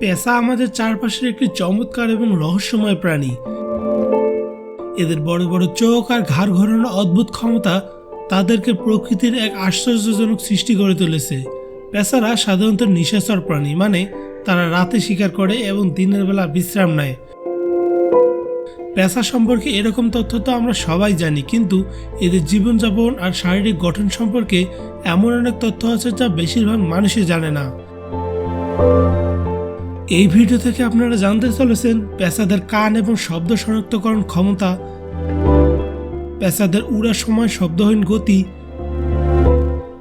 পেশা আমাদের চারপাশের একটি চমৎকার এবং রহস্যময় প্রাণী। এদের বড় বড় চোখ আর ঘাড় ঘোরানো অদ্ভুত ক্ষমতা তাদেরকে প্রকৃতির এক আশ্চর্যজনক সৃষ্টি করে তুলেছে। পেশারা সাধারণত নিশাচর প্রাণী মানে তারা রাতে শিকার করে এবং দিনের বেলা বিশ্রাম নেয়। পেশা সম্পর্কে এরকম তথ্য তো আমরা সবাই জানি, কিন্তু এদের জীবনযাপন আর শারীরিক গঠন সম্পর্কে এমন অনেক তথ্য আছে যা বেশিরভাগ মানুষই জানে না। এই ভিডিও থেকে আপনারা জানতে চলেছেন পেশাদের কান এবং শব্দ শনাক্তকরণ ক্ষমতা, পেশাদের উড়ার সময় শব্দহীন গতি,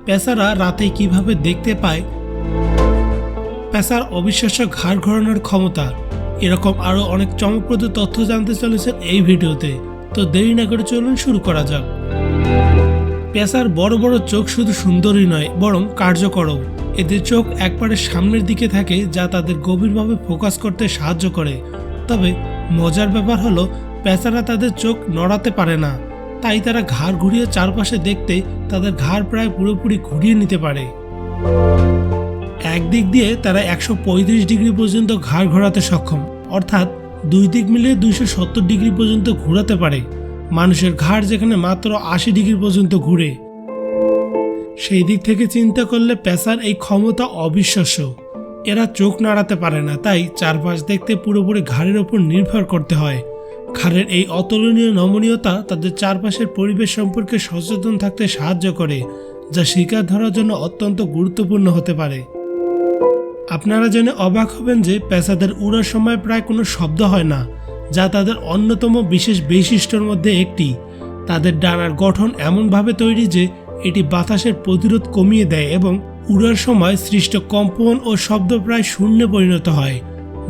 পেশারা রাতে কীভাবে দেখতে পায়, পেশার অবিশ্বাস্য ঘাড় ঘোরানোর ক্ষমতা। এরকম আরও অনেক চমকপ্রদ তথ্য জানতে চলেছেন এই ভিডিওতে। তো দেরি না করে চলুন শুরু করা যাক। পেশার বড় বড় চোখ শুধু সুন্দরই নয়, বরং কার্যকরও। এদের চোখ একবারে সামনের দিকে থাকে যা তাদের গভীরভাবে ফোকাস করতে সাহায্য করে। তবে মজার ব্যাপার হলো পেঁচারা তাদের চোখ নড়াতে পারে না। তাই তারা ঘাড় ঘুরিয়ে চারপাশে দেখতে তাদের ঘাড় প্রায় পুরোপুরি ঘুরিয়ে নিতে পারে। একদিক দিয়ে তারা একশো পঁয়ত্রিশ ডিগ্রি পর্যন্ত ঘাড় ঘোরাতে সক্ষম, অর্থাৎ দুই দিক মিলিয়ে দুইশো সত্তর ডিগ্রি পর্যন্ত ঘোরাতে পারে। মানুষের ঘাড় যেখানে মাত্র আশি ডিগ্রি পর্যন্ত ঘুরে। সেই দিক থেকে চিন্তা করলে পেশার এই ক্ষমতা অবিশ্বাস্য। এরা চোখ নাড়াতে পারে না, তাই চারপাশ দেখতে পুরোপুরি ঘাড়ের ওপর নির্ভর করতে হয়। ঘাড়ের এই অতুলনীয় নমনীয়তা তাদের চারপাশের পরিবেশ সম্পর্কে সচেতন থাকতে সাহায্য করে, যা শিকার ধরার জন্য অত্যন্ত গুরুত্বপূর্ণ হতে পারে। আপনারা জেনে অবাক হবেন যে পেশাদের উড়ার সময় প্রায় কোনো শব্দ হয় না, যা তাদের অন্যতম বিশেষ বৈশিষ্ট্যের মধ্যে একটি। তাদের ডানার গঠন এমনভাবে তৈরি যে এটি বাতাসের প্রতিরোধ কমিয়ে দেয় এবং উড়ার সময় সৃষ্ট কম্পন ও শব্দ প্রায় শূন্যে পরিণত হয়।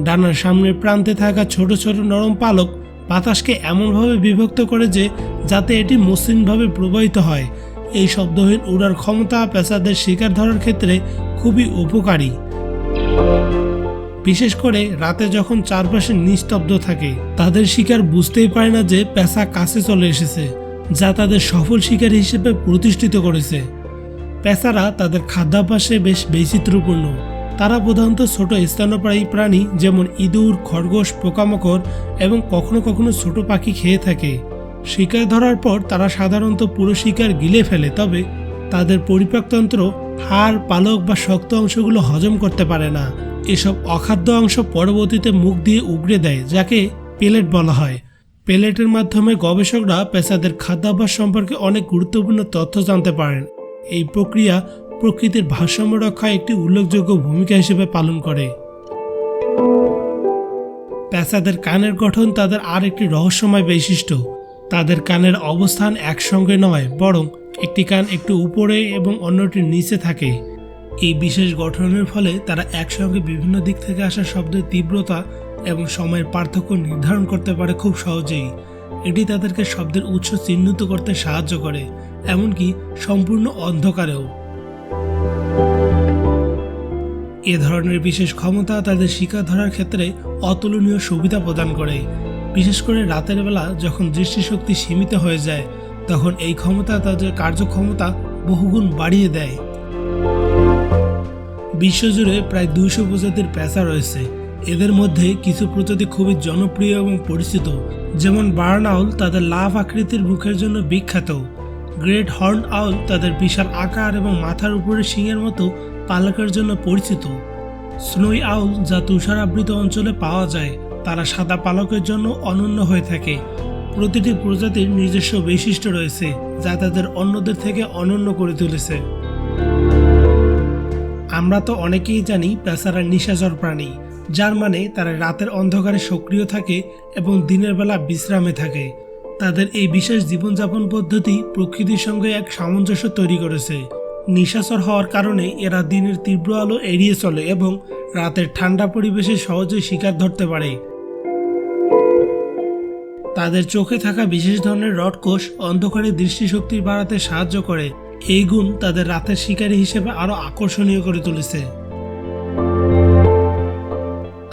ডানার সামনের প্রান্তে থাকা ছোট ছোট নরম পালক বাতাসকে এমনভাবে বিভক্ত করে যে, যাতে এটি মসৃণভাবে প্রবাহিত হয়। এই শব্দহীন উড়ার ক্ষমতা পেশাদের শিকার ধরার ক্ষেত্রে খুবই উপকারী। বিশেষ করে রাতে যখন চারপাশে নিস্তব্ধ থাকে, তাদের শিকার বুঝতেই পারে না যে পেশা কাছে চলে এসেছে। যা তাদের সফল শিকার হিসেবে প্রতিষ্ঠিত করেছে। পেশারা তাদের খাদ্যাভ্যাসে বেশ বৈচিত্র্যপূর্ণ। তারা প্রধানত ছোট স্তন্যপ্রায়ী প্রাণী যেমন ইঁদুর, খরগোশ, পোকামাকড় এবং কখনো কখনো ছোট পাখি খেয়ে থাকে। শিকার ধরার পর তারা সাধারণত পুরো শিকার গিলে ফেলে, তবে তাদের পরিপাকতন্ত্র, হাড়, পালক বা শক্ত অংশগুলো হজম করতে পারে না। এসব অখাদ্য অংশ পরবর্তীতে মুখ দিয়ে উগড়ে দেয়, যাকে পেলেট বলা হয়। পেলেটের মাধ্যমে গবেষকরা পেশাদের খাদ্যাভ্যাস সম্পর্কে অনেক গুরুত্বপূর্ণ তথ্য জানতে পারেন। এই প্রক্রিয়া প্রকৃতির ভারসাম্য রক্ষায় একটি উল্লেখযোগ্য ভূমিকা হিসেবে পালন করে। পেশাদের কানের গঠন তাদের আর একটি রহস্যময় বৈশিষ্ট্য। তাদের কানের অবস্থান একসঙ্গে নয়, বরং একটি কান একটু উপরে এবং অন্যটির নিচে থাকে। এই বিশেষ গঠনের ফলে তারা একসঙ্গে বিভিন্ন দিক থেকে আসা শব্দের তীব্রতা এবং সময়ের পার্থক্য নির্ধারণ করতে পারে খুব সহজেই। এটি তাদেরকে শব্দের উৎস চিহ্নিত করতে সাহায্য করে, এমনকি সম্পূর্ণ অন্ধকারেও। এ ধরনের বিশেষ ক্ষমতা তাদের শিকার ধরার ক্ষেত্রে অতুলনীয় সুবিধা প্রদান করে। বিশেষ করে রাতের বেলা যখন দৃষ্টিশক্তি সীমিত হয়ে যায়, তখন এই ক্ষমতা তাদের কার্যক্ষমতা বহুগুণ বাড়িয়ে দেয়। বিশ্বজুড়ে প্রায় দুইশো প্রজাতির পেঁচা রয়েছে। এদের মধ্যে কিছু প্রজাতি খুবই জনপ্রিয় এবং পরিচিত, যেমন বার্ন আউল তাদের লাভ আকৃতির মুখের জন্য বিখ্যাত, গ্রেট হর্ন আউল তাদের বিশাল আকার এবং মাথার উপরে শিংয়ের মতো পালকের জন্য পরিচিত, স্নোই আউল যা তুষারাবৃত অঞ্চলে পাওয়া যায়, তারা সাদা পালকের জন্য অনন্য হয়ে থাকে। প্রতিটি প্রজাতির নিজস্ব বৈশিষ্ট্য রয়েছে, যা তাদের অন্যদের থেকে অনন্য করে তুলেছে। আমরা তো অনেকেই জানি পেশারা নিশাচর প্রাণী যার মানে তারা রাতের অন্ধকারে সক্রিয় থাকে এবং দিনের বেলা বিশ্রামে থাকে। তাদের এই বিশেষ জীবনযাপন পদ্ধতি প্রকৃতির সঙ্গে এক সামঞ্জস্য তৈরি করেছে। নিশাচর হওয়ার কারণে এরা দিনের তীব্র আলো এড়িয়ে চলে এবং রাতের ঠান্ডা পরিবেশে সহজে শিকার ধরতে পারে। তাদের চোখে থাকা বিশেষ ধরনের রডকোষ অন্ধকারে দৃষ্টিশক্তি বাড়াতে সাহায্য করে। এই গুণ তাদের রাতের শিকারী হিসেবে আরও আকর্ষণীয় করে তুলেছে।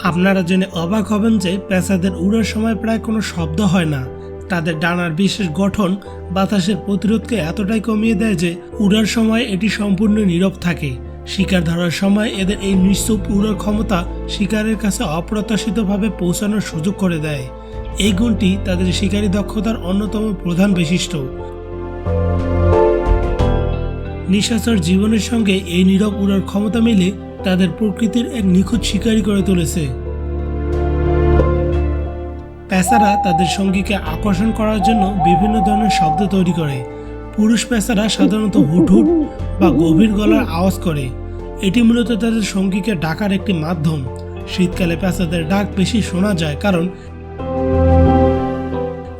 আপনারা জেনে অবাক হবেন যে পেঁচাদের উড়ার সময় প্রায় কোনো শব্দ হয় না। তাদের ডানার বিশেষ গঠন বাতাসের প্রতিরোধকে এতটাই কমিয়ে দেয় যে উড়ার সময় এটি সম্পূর্ণ নীরব থাকে। শিকার ধরার সময় এদের এই নিঃস্ব উড়ার ক্ষমতা শিকারের কাছে অপ্রত্যাশিতভাবে পৌঁছানোর সুযোগ করে দেয়। এই গুণটি তাদের শিকারী দক্ষতার অন্যতম প্রধান বৈশিষ্ট্য। নিশাচর জীবনের সঙ্গে এই নীরব উড়ার ক্ষমতা মিলে তাদের প্রকৃতির এক নিখুঁত শিকারী করে তুলেছে। পেঁচারা তাদের সঙ্গীকে আকর্ষণ করার জন্য বিভিন্ন ধরনের শব্দ তৈরি করে। পুরুষ পেঁচারা সাধারণত হুটহুট বা গভীর গলার আওয়াজ করে। এটি মূলত তাদের সঙ্গীকে ডাকার একটি মাধ্যম। শীতকালে পেঁচাদের ডাক বেশি শোনা যায় কারণ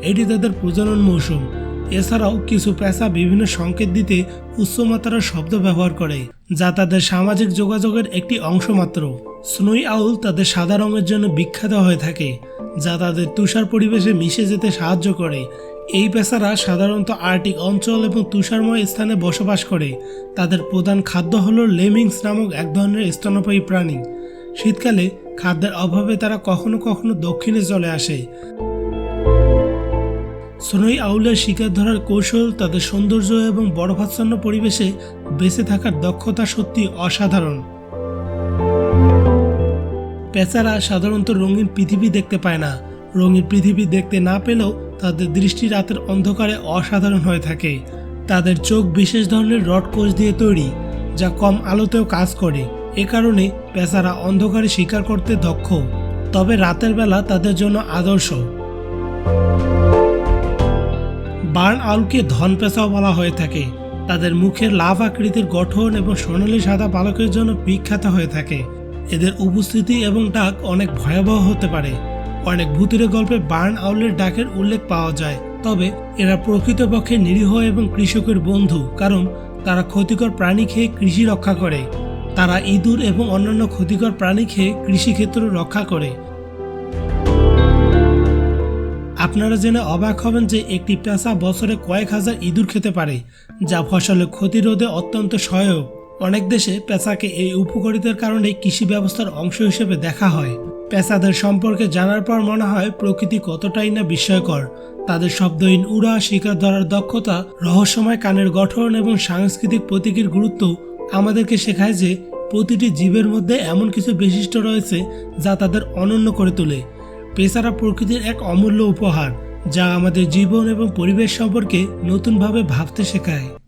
এটি তাদের প্রজনন মৌসুম। এছাড়াও কিছু পেঁচা বিভিন্ন সংকেত দিতে উচ্চমাত্রার শব্দ ব্যবহার করে, যা তাদের সামাজিক যোগাযোগের একটি অংশ মাত্র স্নোই আউল তাদের সাদা রঙের জন্য বিখ্যাত হয়ে থাকে, যা তাদের তুষার পরিবেশে মিশে যেতে সাহায্য করে। এই পেঁচারা সাধারণত আর্টিক অঞ্চল এবং তুষারময় স্থানে বসবাস করে। তাদের প্রধান খাদ্য হল লেমিংস নামক এক ধরনের স্তন্যপায়ী প্রাণী। শীতকালে খাদ্যের অভাবে তারা কখনো কখনো দক্ষিণে চলে আসে। সোনই আউলের শিকার ধরার কৌশল, তাদের সৌন্দর্য এবং বরফাচ্ছন্ন পরিবেশে বেঁচে থাকার দক্ষতা সত্যি অসাধারণ। পেঁচারা সাধারণত রঙিন পৃথিবী দেখতে পায় না। রঙিন পৃথিবী দেখতে না পেলেও তাদের দৃষ্টি রাতের অন্ধকারে অসাধারণ হয়ে থাকে। তাদের চোখ বিশেষ ধরনের রড কোষ দিয়ে তৈরি, যা কম আলোতেও কাজ করে। এ কারণে পেঁচারা অন্ধকারে শিকার করতে দক্ষ। তবে রাতের বেলা তাদের জন্য আদর্শ। বার্ন আউলকে ধন পেঁচাও বলা হয়ে থাকে। তাদের মুখের লাভ আকৃতির গঠন এবং সোনালী সাদা পালকের জন্য বিখ্যাত হয়ে থাকে। এদের উপস্থিতি এবং ডাক অনেক ভয়াবহ হতে পারে। অনেক ভূতুরে গল্পে বার্ন আউলের ডাকের উল্লেখ পাওয়া যায়। তবে এরা প্রকৃতপক্ষে নিরীহ এবং কৃষকের বন্ধু, কারণ তারা ক্ষতিকর প্রাণী খেয়ে কৃষি রক্ষা করে। তারা ইঁদুর এবং অন্যান্য ক্ষতিকর প্রাণী খেয়ে কৃষিক্ষেত্র রক্ষা করে। আপনারা জেনে অবাক হবেন যে একটি পেঁচা বছরে কয়েক হাজার ইঁদুর খেতে পারে, যা ফসলের ক্ষতি রোধে অত্যন্ত সহায়ক। অনেক দেশে পেঁচাকে এই উপকারিতার কারণে কৃষি ব্যবস্থার অংশ হিসেবে দেখা হয়। পেঁচাদের সম্পর্কে জানার পর মনে হয় প্রকৃতি কতটাই না বিস্ময়কর। তাদের শব্দহীন উড়া, শিকার ধরার দক্ষতা, রহস্যময় কানের গঠন এবং সাংস্কৃতিক প্রতীকের গুরুত্ব আমাদেরকে শেখায় যে প্রতিটি জীবের মধ্যে এমন কিছু বৈশিষ্ট্য রয়েছে যা তাদের অনন্য করে তোলে। পেশারা প্রকৃতির এক অমূল্য উপহার যা আমাদের জীবন এবং পরিবেশ সম্পর্কে নতুনভাবে ভাবতে শেখায়।